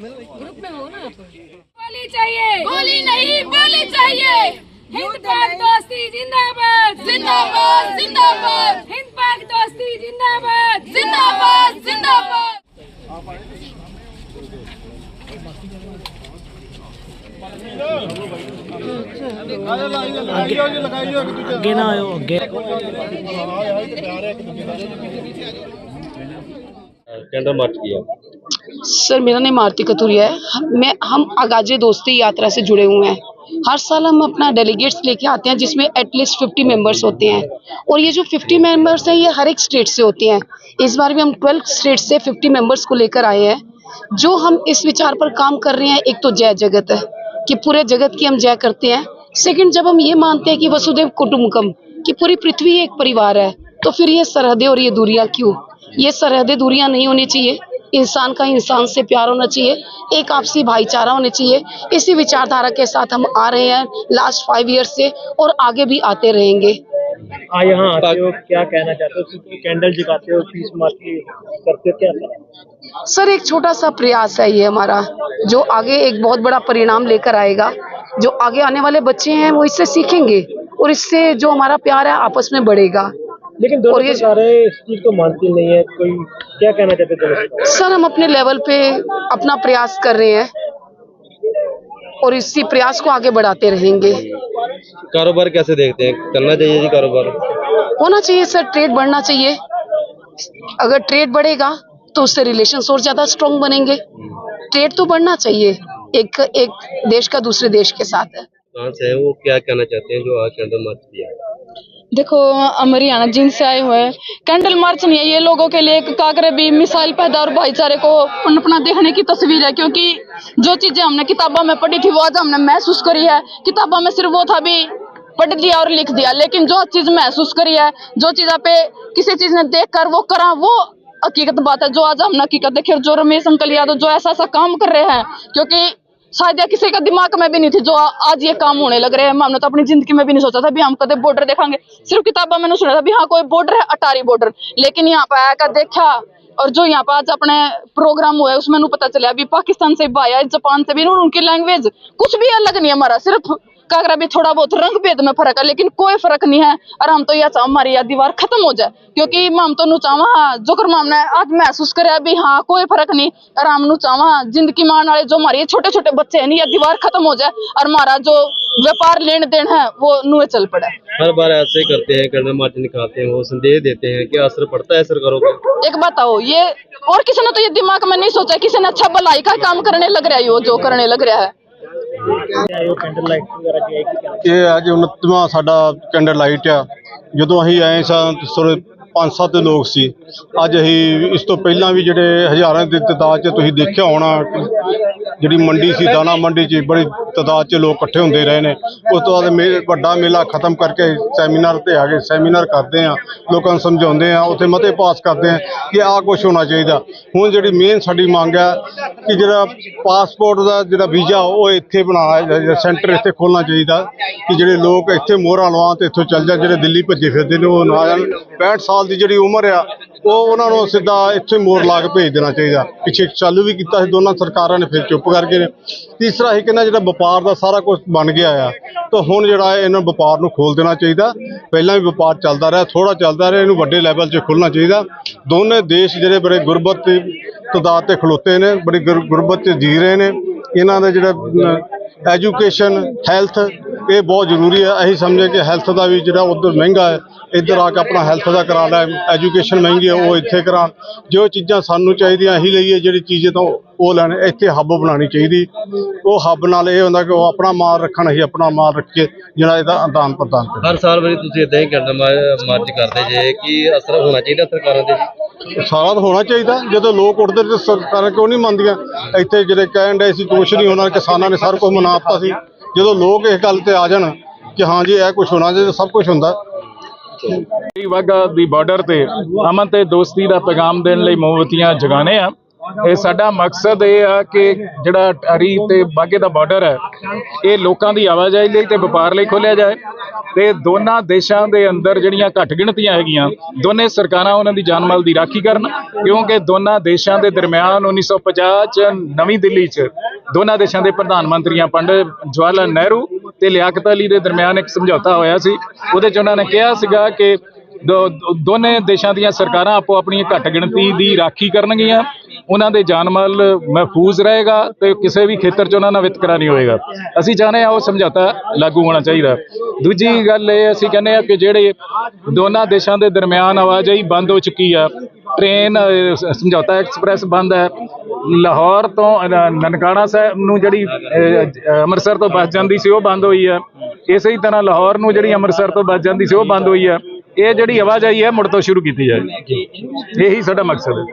Group में हो ना गोली चाहिए। गोली नहीं बोली चाहिए। हिंद पाक दोस्ती जिंदाबाद। जिंदाबाद जिंदाबाद। हिंद पाक दोस्ती जिंदाबाद। जिंदाबाद जिंदाबाद। आगे ना आयो आगे। सर, मेरा नाम आरती कथुरिया है। मैं, हम आगाजे दोस्ती यात्रा से जुड़े हुए हैं। हर साल हम अपना डेलीगेट्स लेके आते हैं, जिसमें एटलीस्ट 50 मेंबर्स होते हैं। और ये जो 50 मेंबर्स हैं, ये हर एक स्टेट से होते हैं। इस बार भी हम 12 स्टेट से 50 मेंबर्स को लेकर आए हैं। जो हम इस विचार पर काम कर रहे हैं, एक तो जय जगत है, कि पूरे जगत की हम जय करते हैं। सेकंड जब हम ये मानते हैं कि वसुदेव कुटुम्बकम, कि पूरी पृथ्वी एक परिवार है तो फिर ये सरहदें और ये दूरियाँ क्यों? ये सरहदें दूरियाँ नहीं होनी चाहिए। इंसान का इंसान से प्यार होना चाहिए। एक आपसी भाईचारा होना चाहिए। इसी विचारधारा के साथ हम आ रहे हैं लास्ट फाइव ईयर से और आगे भी आते रहेंगे। आ यहाँ आते हो क्या कहना चाहते हो? कैंडल जगाते हो पीस मार्च की करते हो क्या? सर एक छोटा सा प्रयास है ये हमारा जो आगे एक बहुत बड़ा परिणाम लेकर आएगा। जो आगे आने वाले बच्चे हैं वो इससे सीखेंगे और इससे जो हमारा प्यार है आपस में बढ़ेगा। लेकिन और दोनों ये- सरकारें इस चीज़ को मानती नहीं है कोई क्या कहना चाहते हो दोनों सर हम अपने लेवल पे अपना प्रयास कर रहे हैं और इसी प्रयास को आगे बढ़ाते रहेंगे। कारोबार कैसे देखते हैं? करना चाहिए जी कारोबार। होना चाहिए सर ट्रेड बढ़ना चाहिए। अगर ट्रेड बढ़ेगा तो उससे रिलेशन और ज़्यादा स्ट्रॉन्ग बनेंगे। ट्रेड तो बढ़ना चाहिए एक एक देश का दूसरे देश के साथ है। कहाँ से है वो? क्या कहना चाहते हैं जो आज कैंडल मार्च किया देखो हम हरियाणा जिन से आए हुए कैंडल मार्च नहीं है, ये लोगों के लिए एक काकरे भी मिसाइल पैदा और भाईचारे को अपना देखने की तस्वीर है, क्योंकि जो चीज़ें हमने किताबों में पढ़ी थी, वो आज हमने महसूस करी है। किताबों में सिर्फ़ वो था भी पढ़ दिया और लिख दिया, लेकिन जो चीज़ महसूस करी है, जो चीज़ पे किसी चीज़ ने देख कर वो करा, वो हकीकत बात है, जो आज हमने हकीकत देखी जो रमेश अंकल यादव जो ऐसा ऐसा काम कर रहे हैं, क्योंकि शायद किसी का दिमाग में भी नहीं थी, जो आ- आज ये काम होने लग रहे हैं हमने तो अपनी ज़िंदगी में भी नहीं सोचा था भी हम कदे बॉर्डर देखेंगे सिर्फ़ किताबा मैंने सुना था भी हाँ कोई बॉर्डर है, अटारी बॉर्डर लेकिन यहाँ पे आया देखा, और जो यहाँ पे आज अपने प्रोग्राम हुआ है, उसमें पता चला, अभी पाकिस्तान से भी आया, जापान से भी उनकी लैंग्वेज कुछ भी अलग नहीं है हमारा, सिर्फ़ कागरा भी थोड़ा बहुत रंग भेद में फ़र्क है लेकिन कोई फ़र्क नहीं है। और हम तो यह चाह हमारी यह दीवार खत्म हो जाए क्योंकि हम तो नु चाहवा हाँ, जो कर हमने आज महसूस करे भी हाँ कोई फ़र्क नहीं। और हम नु चाहवा ज़िंदगी मान वाले जो हमारे छोटे छोटे बच्चे हैं नहीं यह दीवार खत्म हो जाए और हमारा जो व्यापार लेन देन है वो नुए चल पड़े। हर बार ऐसे करते हैं कैंडल मार्च निकालते हैं वो संदेश देते हैं क्या असर पड़ता है सरकारों का एक बताओ ये और किसी ने तो ये दिमाग में नहीं सोचा किसी ने अच्छा भलाई का काम करने लग रहा है वो जो करने लग रहा है। ਇਹ ਅੱਜ 29ਵਾਂ ਸਾਡਾ ਕੈਂਡਲ ਲਾਈਟ ਆ। ਜਦੋਂ ਅਸੀਂ ਆਏ ਸਾਂ ਥੋੜੇ ਪੰਜ ਸੱਤ ਲੋਕ ਸੀ। ਅੱਜ ਅਸੀਂ ਇਸ ਤੋਂ ਪਹਿਲਾਂ ਵੀ ਜਿਹੜੇ ਹਜ਼ਾਰਾਂ ਦੀ ਤਾਦਾਦ 'ਚ ਤੁਸੀਂ ਦੇਖਿਆ ਹੋਣਾ ਜਿਹੜੀ ਮੰਡੀ ਸੀ, ਦਾਣਾ ਮੰਡੀ 'ਚ ਬੜੀ ਤਾਦਾਦ 'ਚ ਲੋਕ ਇਕੱਠੇ ਹੁੰਦੇ ਰਹੇ ਨੇ। ਉਸ ਤੋਂ ਬਾਅਦ ਮੇ- ਵੱਡਾ ਮੇਲਾ ਖਤਮ ਕਰਕੇ ਸੈਮੀਨਾਰ ਤੇ ਆ ਗਏ। ਸੈਮੀਨਾਰ ਕਰਦੇ ਆ, ਲੋਕਾਂ ਨੂੰ ਸਮਝਾਉਂਦੇ ਆ, ਉੱਥੇ ਮਤੇ ਪਾਸ ਕਰਦੇ ਆ ਕਿ ਆਹ ਕੁਝ ਹੋਣਾ ਚਾਹੀਦਾ। ਹੁਣ ਜਿਹੜੀ ਮੇਨ ਸਾਡੀ ਮੰਗ ਹੈ ਕਿ ਜਿਹੜਾ ਪਾਸਪੋਰਟ ਦਾ ਜਿਹੜਾ ਵੀਜ਼ਾ, ਉਹ ਇੱਥੇ ਬਣਾਇਆ ਸੈਂਟਰ ਇੱਥੇ ਖੋਲਣਾ ਚਾਹੀਦਾ ਕਿ ਜਿਹੜੇ ਲੋਕ ਇੱਥੇ ਮੋਹਰਾਂ ਲਵਾਉਣ ਤੇ ਇੱਥੋਂ ਚੱਲ ਜਾਣ, ਜਿਹੜੇ ਦਿੱਲੀ ਭੱਜੇ ਫਿਰਦੇ ਨੇ, ਉਹ ਨਾ ਜਾਣ। 65 ਸਾਲ ਦੀ ਜਿਹੜੀ ਉਮਰ ਆ ਉਹ ਉਹਨਾਂ ਨੂੰ ਸਿੱਧਾ ਇੱਥੇ ਮੋਹਰ ਲਾ ਕੇ ਭੇਜ ਦੇਣਾ ਚਾਹੀਦਾ। ਪਿੱਛੇ ਚਾਲੂ ਵੀ ਕੀਤਾ ਸੀ, ਦੋਨਾਂ ਸਰਕਾਰਾਂ ਨੇ ਫਿਰ ਚੁੱਪ ਕਰਕੇ ਨੇ। ਤੀਸਰਾ ਹੀ ਕਹਿੰਦਾ ਜਿਹੜਾ ਵਪਾਰ ਦਾ ਸਾਰਾ ਕੁਝ ਬਣ ਗਿਆ ਆ, ਤਾਂ ਹੁਣ ਜਿਹੜਾ ਹੈ ਇਹਨਾਂ ਵਪਾਰ ਨੂੰ ਖੋਲ ਦੇਣਾ ਚਾਹੀਦਾ। ਪਹਿਲਾਂ ਵੀ ਵਪਾਰ ਚੱਲਦਾ ਰਿਹਾ ਥੋੜਾ ਚੱਲਦਾ ਰਿਹਾ, ਇਹਨੂੰ ਵੱਡੇ ਲੈਵਲ 'ਤੇ ਖੁੱਲਣਾ ਚਾਹੀਦਾ। ਦੋਨੇ ਦੇਸ਼ ਜਿਹੜੇ ਬੜੇ ਗੁਰਬਤ ਦੀ ਤਦਾਦ ਤੇ ਖਲੋਤੇ ਨੇ, ਬੜੀ ਗੁਰ- ਗੁਰਬਤ 'ਚ ਜੀ ਰਹੇ ਨੇ। ਇਹਨਾਂ ਦਾ ਜਿਹੜਾ ਐਜੂਕੇਸ਼ਨ ਹੈਲਥ ਇਹ ਬਹੁਤ ਜ਼ਰੂਰੀ ਹੈ। ਅਸੀਂ ਸਮਝੇ ਕਿ ਹੈਲਥ ਦਾ ਵੀ ਜਿਹੜਾ ਉਧਰ ਮਹਿੰਗਾ ਹੈ ਇੱਧਰ ਆ ਕੇ ਆਪਣਾ ਹੈਲਥ ਦਾ ਕਰਾ ਲੈ ਐਜੂਕੇਸ਼ਨ ਮਹਿੰਗੀ ਹੈ ਉਹ ਇੱਥੇ ਕਰਾਉਣ। ਜੋ ਚੀਜ਼ਾਂ ਸਾਨੂੰ ਚਾਹੀਦੀਆਂ ਅਸੀਂ ਲਈਏ ਜਿਹੜੀ ਚੀਜ਼ ਤੋਂ ਉਹ ਲੈਣ ਇੱਥੇ ਹੱਬ ਬਣਾਉਣੀ ਚਾਹੀਦੀ। ਉਹ ਹੱਬ ਨਾਲ ਇਹ ਹੁੰਦਾ ਕਿ ਉਹ ਆਪਣਾ ਮਾਲ ਰੱਖਣ ਅਸੀਂ ਆਪਣਾ ਮਾਲ ਰੱਖ ਕੇ ਜਿਹੜਾ ਇਹਦਾ ਆਦਾਨ ਪ੍ਰਦਾਨ ਹਰ ਸਾਲ ਵਾਰੀ ਤੁਸੀਂ ਇਦਾਂ ਹੀ ਕੈਂਡਲ ਮਾਰਚ ਕਰਦੇ ਜੇ ਕੀ ਅਸਰ ਹੋਣਾ ਚਾਹੀਦਾ ਸਰਕਾਰਾਂ ਦੇ ਸਾਰਾ ਤਾਂ ਹੋਣਾ ਚਾਹੀਦਾ। ਜਦੋਂ ਲੋਕ ਉੱਠਦੇ ਤੇ ਸਰਕਾਰਾਂ ਕਿਉਂ ਨਹੀਂ ਮੰਨਦੀਆਂ? ਇੱਥੇ ਜਿਹੜੇ ਕਹਿਣ ਡਏ ਸੀ ਕੁਛ ਨਹੀਂ ਹੋਣਾ ਕਿਸਾਨਾਂ ਨੇ ਸਾਰਾ ਕੁਝ ਮਨਾਤਾ ਸੀ। ਜਦੋਂ ਲੋਕ ਇਸ ਗੱਲ ਤੇ ਆ ਜਾਣ ਕਿ ਹਾਂ ਜੀ, ਇਹ ਕੁਝ ਹੋਣਾ ਚਾਹੀਦਾ ਸਭ ਕੁਝ ਹੁੰਦਾ। ਵਾਹਗਾ ਦੀ ਬਾਰਡਰ ਤੇ ਅਮਨ ਤੇ ਦੋਸਤੀ ਦਾ ਪੈਗਾਮ ਦੇਣ ਲਈ ਮੋਮਬਤੀਆਂ ਜਗਾਣੇ ਆ। ਇਹ ਸਾਡਾ ਮਕਸਦ ਇਹ ਆ ਕਿ ਜਿਹੜਾ ਅਰੀ ਤੇ ਬਾਗੇ ਦਾ ਬਾਰਡਰ ਹੈ, ਇਹ ਲੋਕਾਂ ਦੀ ਆਵਾਜਾਈ ਲਈ ਤੇ ਵਪਾਰ ਲਈ ਖੋਲਿਆ ਜਾਏ ਤੇ ਦੋਨਾਂ ਦੇਸ਼ਾਂ ਦੇ ਅੰਦਰ ਜਿਹੜੀਆਂ ਘੱਟ ਗਿਣਤੀਆਂ ਹੈਗੀਆਂ, ਦੋਨੇ ਸਰਕਾਰਾਂ ਉਹਨਾਂ ਦੀ ਜਾਨਮਾਲ ਦੀ ਰਾਖੀ ਕਰਨ ਕਿਉਂਕਿ ਦੋਨਾਂ ਦੇਸ਼ਾਂ ਦੇ ਦਰਮਿਆਨ 1950 ਚ ਨਵੀਂ ਦਿੱਲੀ ਚ ਦੋਨਾਂ ਦੇਸ਼ਾਂ ਦੇ ਪ੍ਰਧਾਨ ਮੰਤਰੀਆਂ ਪੰਡਿਤ ਜਵਾਹਰ ਲਾਲ ਨਹਿਰੂ ਤੇ ਲਿਆਕਤ ਅਲੀ ਦੇ ਦਰਮਿਆਨ ਇੱਕ ਸਮਝੌਤਾ ਹੋਇਆ ਸੀ। ਉਹਦੇ ਚ ਉਹਨਾਂ ਨੇ ਕਿਹਾ ਸੀਗਾ ਕਿ ਦੋ- ਦੋਨੇ ਦੇਸ਼ਾਂ ਦੀਆਂ ਸਰਕਾਰਾਂ ਆਪੋ ਆਪਣੀ ਘੱਟ ਗਿਣਤੀ ਦੀ ਰਾਖੀ ਕਰਨਗੀਆਂ। ਉਹਨਾਂ ਦੇ ਜਾਨਮਾਲ ਮਹਿਫੂਜ਼ ਰਹੇਗਾ ਤੇ ਕਿਸੇ ਵੀ ਖੇਤਰ 'ਚ ਉਹਨਾਂ ਨਾਲ ਵਿਤਕਰਾ ਨਹੀਂ ਹੋਏਗਾ। ਅਸੀਂ ਚਾਹੁੰਦੇ ਹਾਂ ਉਹ ਸਮਝੌਤਾ ਲਾਗੂ ਹੋਣਾ ਚਾਹੀਦਾ। ਦੂਜੀ ਗੱਲ ਇਹ ਅਸੀਂ ਕਹਿੰਦੇ ਆ ਕਿ ਜਿਹੜੇ ਦੋਨਾਂ ਦੇਸ਼ਾਂ ਦੇ ਦਰਮਿਆਨ ਆਵਾਜਾਈ ਬੰਦ ਹੋ ਚੁੱਕੀ ਆ, ਟ੍ਰੇਨ ਸਮਝੌਤਾ ਐਕਸਪ੍ਰੈਸ ਬੰਦ ਹੈ। ਲਾਹੌਰ ਤੋਂ ਅਹ, ਨਨਕਾਣਾ ਸਾਹਿਬ ਨੂੰ ਜਿਹੜੀ ਅਹ, ਅਹ, ਅੰਮ੍ਰਿਤਸਰ ਤੋਂ ਬੱਸ ਜਾਂਦੀ ਸੀ ਉਹ ਬੰਦ ਹੋਈ ਹੈ ਇਸੇ ਹੀ ਤਰ੍ਹਾਂ ਲਾਹੌਰ ਨੂੰ ਜਿਹੜੀ ਅੰਮ੍ਰਿਤਸਰ ਤੋਂ ਬੱਸ ਜਾਂਦੀ ਸੀ ਉਹ ਬੰਦ ਹੋਈ ਹੈ ਇਹ ਜਿਹੜੀ ਆਵਾਜਾਈ ਹੈ ਮੁੜ ਤੋਂ ਸ਼ੁਰੂ ਕੀਤੀ ਜਾਏ। ਇਹੀ ਸਾਡਾ ਮਕਸਦ ਹੈ।